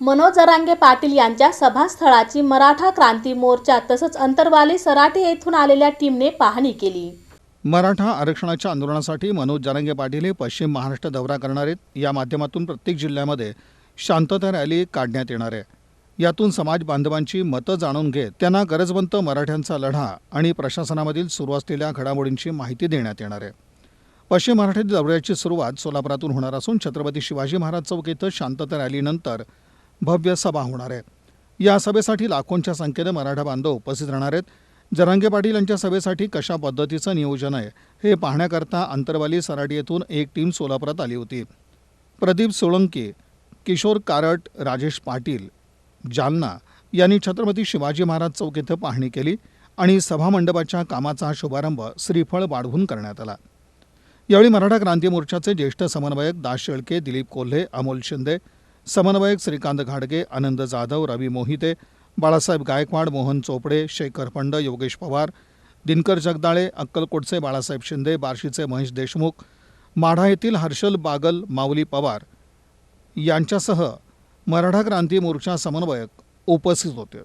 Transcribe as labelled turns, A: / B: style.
A: मनोज जरांगे पाटील यांच्या सभास्थळाची मराठा क्रांती मोर्चा तसंच अंतरवाली सराटे येथून आलेल्या टीमने पाहणी केली.
B: मराठा आरक्षणाच्या आंदोलनासाठी मनोज जरांगे पाटील हे पश्चिम महाराष्ट्र दौरा करणार आहेत. या माध्यमातून प्रत्येक जिल्ह्यामध्ये शांतता रॅली काढण्यात येणार आहे. यातून समाज बांधवांची मतं जाणून घेत त्यांना गरजवंत मराठ्यांचा लढा आणि प्रशासनामधील सुरू असलेल्या घडामोडींची माहिती देण्यात येणार आहे. पश्चिम महाराष्ट्र दौऱ्याची सुरुवात सोलापुरातून होणार असून छत्रपती शिवाजी महाराज चौक इथं शांतता रॅलीनंतर भव्य सभा होणार आहे. या सभेसाठी लाखोंच्या संख्येने मराठा बांधव उपस्थित राहणार आहेत. जरांगे पाटील यांच्या सभेसाठी कशा पद्धतीचं नियोजन आहे हे पाहण्याकरता अंतरवाली सराटी येथून एक टीम सोलापुरात आली होती. प्रदीप सोळंकी किशोर कारट राजेश पाटील जालना यांनी छत्रपती शिवाजी महाराज चौक इथं पाहणी केली आणि सभामंडपाच्या कामाचा शुभारंभ श्रीफळ वाढवून करण्यात आला. यावेळी मराठा क्रांती मोर्चाचे ज्येष्ठ समन्वयक दास शेळके दिलीप कोल्हे अमोल शिंदे समन्वयक श्रीकांत घाडगे आनंद जाधव रवी मोहिते बाळासाहेब गायकवाड मोहन चोपडे शेखर पंड योगेश पवार दिनकर जगदाळे अक्कलकोटचे बाळासाहेब शिंदे बार्शीचे महेश देशमुख माढा येथील हर्षल बागल माऊली पवार यांच्यासह मराठा क्रांती मोर्चा समन्वयक उपस्थित होते.